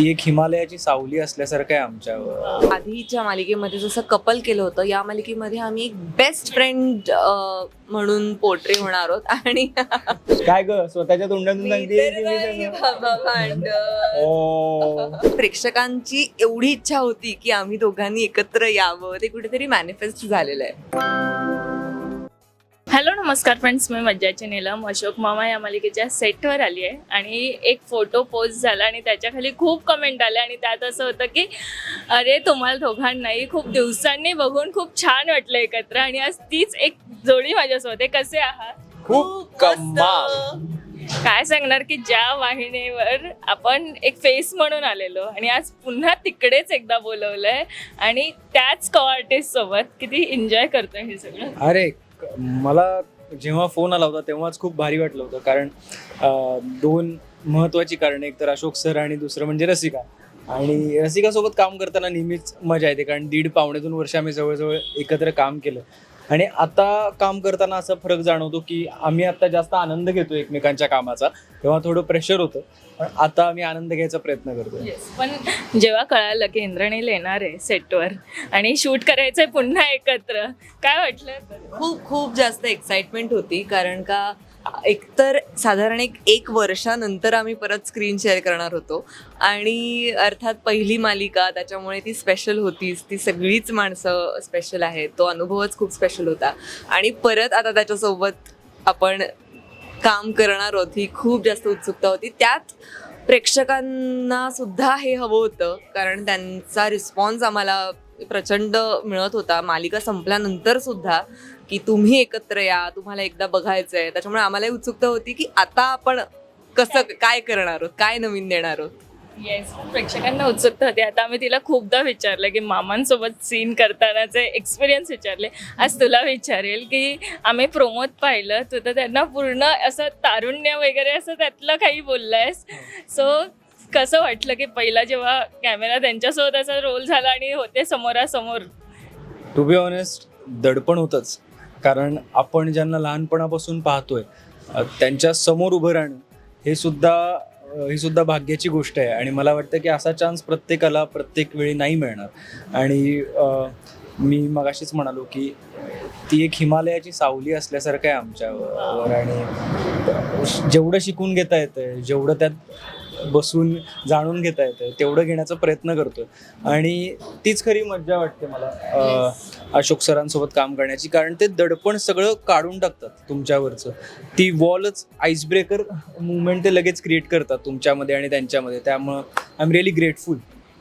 ती एक हिमालयाची सावली असल्यासारखं आहे आमच्यावर. आधीच्या मालिकेमध्ये जसं कपल केलं होतं या मालिकेमध्ये आम्ही एक बेस्ट फ्रेंड म्हणून पोर्ट्रे होणार आहोत. आणि काय ग? स्वतःच्या तोंडातून सांगते की मी सगळं- बाबा भांडण. ओ. प्रेक्षकांची एवढी इच्छा होती की आम्ही दोघांनी एकत्र यावं. ते कुठेतरी मॅनिफेस्ट झालेलं आहे. हॅलो नमस्कार फ्रेंड्स मी मज्जाची नीलम अशोक मामा या मालिकेच्या सेटवर आली आहे. आणि एक फोटो पोस्ट झाला आणि त्याच्याखाली खूप कमेंट आले आणि त्यात असं होतं की अरे तुम्हाला दोघांनाही खूप दिवसांनी बघून खूप छान वाटलं एकत्र. आणि आज तीच एक जोडी माझ्यासोबत आहे. कसे आहात? खूप कमाल. काय सांगणार की ज्या वाहिनीवर आपण एक फेस म्हणून आलेलो आणि आज पुन्हा तिकडेच एकदा बोलवलंय. आणि त्याच को आर्टिस्ट सोबत किती एन्जॉय करतोय हे सगळं. अरे मला जेव्हा फोन आला होता तेव्हाच खूप भारी वाटलं होतं. कारण दोन महत्वाची कारण एक तर अशोक सर आणि दुसरं म्हणजे रसिका. आणि रसिकासोबत काम करताना नेहमीच मजा येते कारण दीड पावणे दोन वर्ष आम्ही जवळजवळ एकत्र काम केलं. आणि आता काम करताना असा फरक जाणवतो की आम्ही आता जास्त आनंद घेतो एकमेकांच्या कामाचा. तेव्हा थोडं प्रेशर होतं. पण आता आम्ही आनंद घ्यायचा प्रयत्न Yes. पण जेव्हा कळालं की इंद्रणील येणार आहे सेटवर आणि शूट करायचंय पुन्हा एकत्र काय वाटलं? खूप खूप जास्त एक्साइटमेंट होती. कारण का एकतर साधारण एक एक वर्षानंतर आम्ही परत स्क्रीन शेअर करणार होतो. आणि अर्थात पहिली मालिका त्याच्यामुळे ती स्पेशल होतीच. ती सगळीच माणसं स्पेशल आहेत. तो अनुभवच खूप स्पेशल होता. आणि परत आता त्याच्यासोबत आपण काम करणार आहोत. ही खूप जास्त उत्सुकता होती. त्यात प्रेक्षकांना सुद्धा हे हवं होतं. कारण त्यांचा रिस्पॉन्स आम्हाला प्रचंड मिळत होता. मालिका संपल्यानंतर सुद्धा की तुम्ही एकत्र या तुम्हाला एकदा बघायचं आहे त्याच्यामुळे आम्हाला उत्सुकता होती की आता आपण कसं काय करणार आहोत काय नवीन देणार आहोत? येस प्रेक्षकांना उत्सुकता होती. आता आम्ही तिला खूपदा विचारलं की मामांसोबत सीन करतानाचे एक्सपिरियन्स विचारले. आज तुला विचारेल की आम्ही प्रोमोत पाहिलं तू तर त्यांना पूर्ण असं तारुण्य वगैरे असं त्यातलं काही बोललंयस. सो कसं वाटलं की पहिला जेव्हा कॅमेरा त्यांच्यासोबत असा रोल झाला आणि होते समोरासमोर? टू बी ऑनेस्ट दडपण होतंच. कारण आपण ज्यांना लहानपणापासून पाहतोय त्यांच्यासमोर उभं राहणं हे सुद्धा ही सुद्धा भाग्याची गोष्ट आहे. आणि मला वाटतं की असा चान्स प्रत्येकाला प्रत्येक वेळी नाही मिळणार. आणि मी मगाशीच म्हणालो की ती एक हिमालयाची सावली असल्यासारखं आहे आमच्यावर. आणि जेवढं शिकून घेता येतं जेवढं त्यात बसून जाणून घेता येतं तेवढं घेण्याचा प्रयत्न करतोय. आणि तीच खरी मज्जा वाटते मला अशोक सरांसोबत काम करण्याची कारण ते दडपण सगळं काढून टाकतात तुमच्यावरचं. ती वॉलच आईस ब्रेकर मुवमेंट ते लगेच क्रिएट करतात तुमच्यामध्ये आणि त्यांच्यामध्ये. त्यामुळं I am really grateful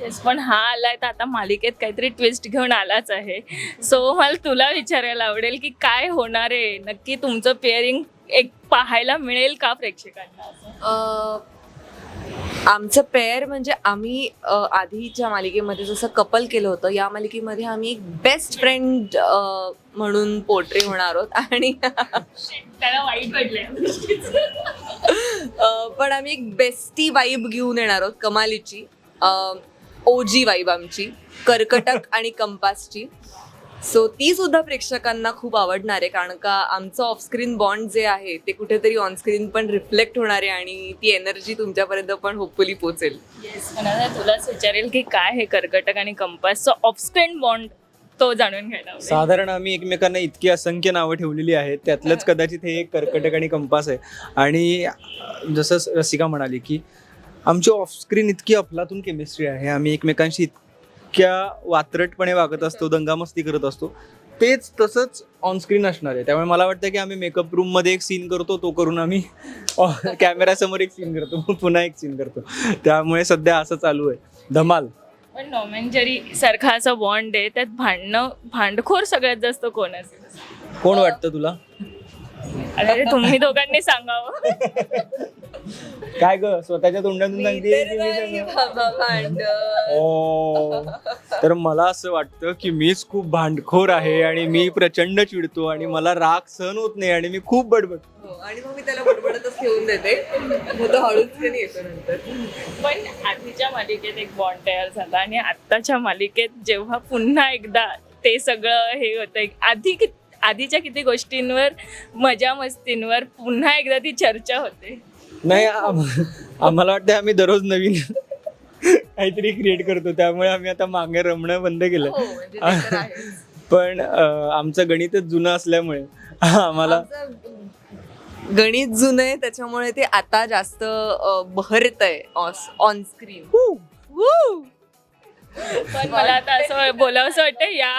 yes पण हा आलाय तर आता मालिकेत काहीतरी ट्विस्ट घेऊन आलाच आहे. सो मला तुला विचारायला आवडेल की काय होणार आहे? नक्की तुमचं पेअरिंग एक पाहायला मिळेल का प्रेक्षकांना? आमचं पेअर म्हणजे आम्ही आधीच्या मालिकेमध्ये जसं कपल केलं होतं या मालिकेमध्ये आम्ही एक बेस्ट फ्रेंड म्हणून पोर्ट्रे होणार आहोत. आणि त्याला वाईट वाटलंय. अं, पण आम्ही एक बेस्टी वाईब घेऊन येणार आहोत कमालीची ओजी वाईब आमची कर्कटक आणि कंपासची. सो ती सुद्धा प्रेक्षकांना खूप आवडणार आहे कारण का आमचं ऑफस्क्रीन बॉन्ड जे आहे ते कुठेतरी ऑनस्क्रीन पण रिफ्लेक्ट होणार आहे आणि ती एनर्जी तुमच्यापर्यंत पण होपफुली पोचेल येस तुलाच विचारेल की काय हे कर्कटक आणि कंपासचं ऑफस्क्रीन बॉन्ड तो जाणून घ्यायला. साधारण आम्ही एकमेकांना इतकी असंख्य नावं ठेवलेली आहेत त्यातलंच कदाचित हे एक कर्कटक आणि कंपास आहे आणि जसं रसिका म्हणाली की आमची ऑफस्क्रीन इतकी अफलातून केमिस्ट्री आहे आम्ही एकमेकांशी इतक्या वात्रटपणे वागत असतो दंगामस्ती करत असतो. तेच तसंच ऑनस्क्रीन असणार आहे. त्यामुळे मला वाटतं की आम्ही मेकअप रूममध्ये एक सीन करतो तो करून आम्ही कॅमेऱ्यासमोर एक सीन करतो पुन्हा एक सीन करतो. त्यामुळे सध्या असं चालू आहे. धमाल. पण नॉमेंजरी सारखा असा बॉन्ड आहे त्यात भांडणं भांडखोर सगळ्यात जास्त कोण असेल? कोण वाटतं तुला? अरे तुम्ही दोघांनी सांगावं. काय ग? स्वतःच्या तोंडातून सांगते बाबा भांडण. ओ तर मला असं वाटतं की मीच खूप भांडखोर आहे आणि मी प्रचंड चिडतो आणि मला राग सहन होत नाही आणि मी खूप बडबड हो, आणि मग मी त्याला बडबडतच ठेवून देते. मग तो हळूच येतो नंतर. पण आधीच्या मालिकेत एक बॉन्ड तयार झाला आणि आत्ताच्या मालिकेत जेव्हा पुन्हा एकदा ते सगळं हे होतं आधी कि आधीच्या किती गोष्टींवर मजा मस्तींवर पुन्हा एकदा ती चर्चा होते. नाही आम- आम्हाला वाटतं आम्ही दररोज नवीन काहीतरी क्रिएट करतो त्यामुळे आम्ही आता मागे रमणं बंद केलं. हो, म्हणजे. पण आमचं गणितच जुनं असल्यामुळे आम्हाला गणित जुनं आहे त्याच्यामुळे ते आता जास्त बहरत आहे ऑन स्क्रीन पण मला आता असं बोलावंसं वाटतं या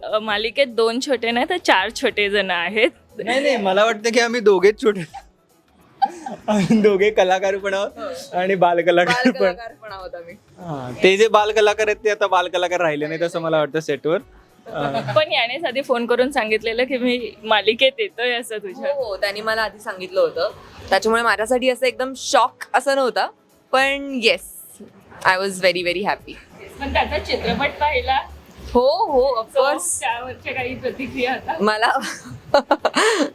अ, मालिकेत दोन छोटे नाही तर चार छोटे जण आहेत. नाही नाही मला वाटतं की आम्ही दोघेच छोटे. आम्ही दोघे कलाकार पण आहोत आणि बालकलाकार पण. आहोत आम्ही. हा, ते जे बालकलाकार आहेत ते आता बालकलाकार राहिले नाही असं मला वाटतं सेटवर. पण यानेच आधी फोन करून सांगितलेलं की मी मालिकेत येतोय असं तुझ्या हो त्यांनी मला आधी सांगितलं होतं. त्याच्यामुळे माझ्यासाठी असं एकदम शॉक असं नव्हता पण yes I was very very happy पण त्याचा चित्रपट पाहिला. हो हो ऑफकोर्स त्यावरच्या काही प्रतिक्रिया आता? मला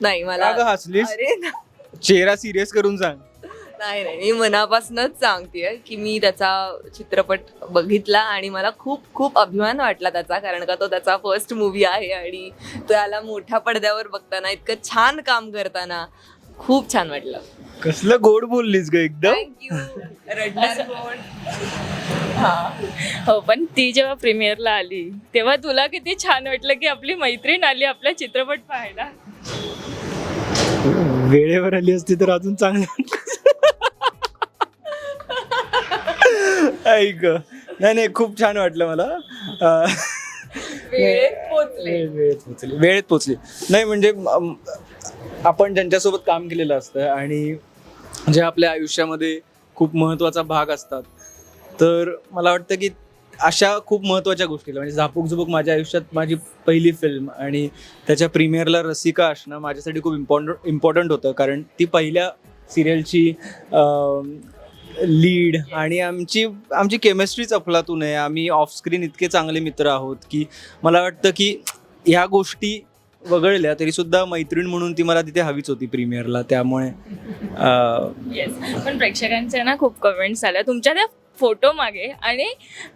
नाही मला का गं हसलीस? अरे चेहरा सिरियस करून सांग. नाही नाही मी मनापासूनच सांगतेय की मी त्याचा चित्रपट बघितला आणि मला खूप खूप अभिमान वाटला त्याचा कारण का तो त्याचा फर्स्ट मूवी आहे आणि त्याला मोठ्या पडद्यावर बघताना इतकं छान काम करताना खूप छान वाटलं. कसलं गोड बोललीस ग एकदम. हो. पण ती जेव्हा प्रीमियरला आली तेव्हा तुला किती छान वाटलं की आपली मैत्रीण आली आपला चित्रपट पाहायला. वेळेवर आली असती तर अजून चांगलं ऐक नाही नाही खूप छान वाटलं मला. वेळेत पोचले वेळ- वेळेत पोचली वेळेत पोचली नाही म्हणजे आपण ज्यांच्यासोबत काम केलेलं असतं आणि जे आपल्या आयुष्यामध्ये खूप महत्त्वाचा भाग असतात. तर मला वाटतं की अशा खूप महत्त्वाच्या गोष्टीला म्हणजे झापूक झुपूक माझ्या आयुष्यात माझी पहिली फिल्म आणि त्याच्या प्रीमियरला रसिका असणं माझ्यासाठी खूप इम्पॉर्टंट इम्पॉर्टंट होतं. कारण ती पहिल्या सिरियलची लीड आणि आमची आमची केमिस्ट्रीच अफलातून आहे. आम्ही ऑफस्क्रीन इतके चांगले मित्र आहोत की मला वाटतं की ह्या गोष्टी वगळल्या तरी सुद्धा मैत्रीण म्हणून ती मला तिथे हवीच होती प्रीमियरला त्यामुळे येस पण प्रेक्षकांच्या ना खूप कमेंट्स आल्या. तुमच्या त्या फोटो मागे आणि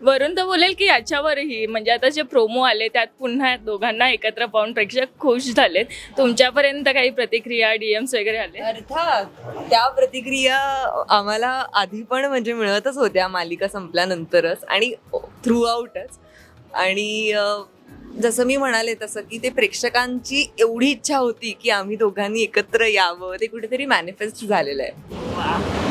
वरून तर बोलेल की याच्यावरही म्हणजे आता जे प्रोमो आले त्यात पुन्हा दोघांना एकत्र पाहून प्रेक्षक खुश झालेत. तुमच्यापर्यंत काही प्रतिक्रिया डीएम्स वगैरे आले? अर्थात त्या प्रतिक्रिया आम्हाला आधी पण म्हणजे मिळतच होत्या. मालिका संपल्यानंतरच आणि थ्रू आउटच आणि जसं मी म्हणाले तसं की ते प्रेक्षकांची एवढी इच्छा होती की आम्ही दोघांनी एकत्र यावं ते कुठेतरी मॅनिफेस्ट झालेलं आहे.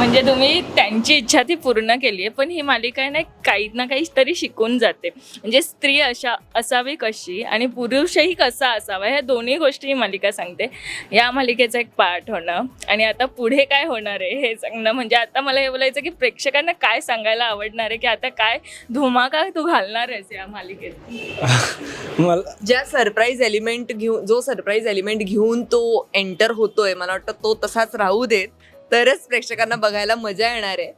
म्हणजे तुम्ही त्यांची इच्छा ती पूर्ण केली आहे पण ही मालिका आहे ना काही ना काही तरी शिकून जाते. म्हणजे स्त्री अशा असावी कशी आणि पुरुषही कसा असावा ह्या दोन्ही गोष्टी ही मालिका सांगते. या मालिकेचा एक पार्ट होणं आणि आता पुढे काय होणार आहे हे सांगणं. म्हणजे आता मला हे बोलायचं की प्रेक्षकांना काय सांगायला आवडणार आहे की आता काय धुमाका तू घालणार आहेस या मालिकेत? मला ज्या सरप्राईज एलिमेंट घेऊन जो सरप्राईज एलिमेंट घेऊन तो एंटर होतोय मला वाटतं तो तसाच राहू देत. तरच प्रेक्षकांना बघायला मजा येणार आहे.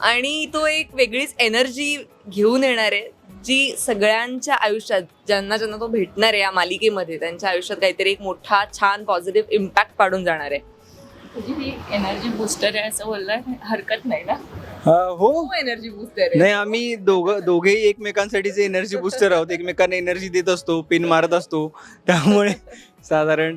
आणि तो एक वेगळीच एनर्जी घेऊन येणार आहे जी सगळ्यांच्या आयुष्यात ज्यांना ज्यांना तो भेटणार आहे या मालिकेमध्ये त्यांच्या आयुष्यात काहीतरी एक मोठा छान पॉझिटिव्ह इम्पॅक्ट पाडून जाणार आहे. ही एनर्जी बुस्टर आहे असं बोलला हरकत नाही ना? हो एनर्जी बुस्टर आहे. नाही आम्ही दोघं दोघेही एकमेकांसाठीचे एनर्जी बुस्टर आहोत. एकमेकांना एनर्जी देत असतो पिन मारत असतो. त्यामुळे साधारण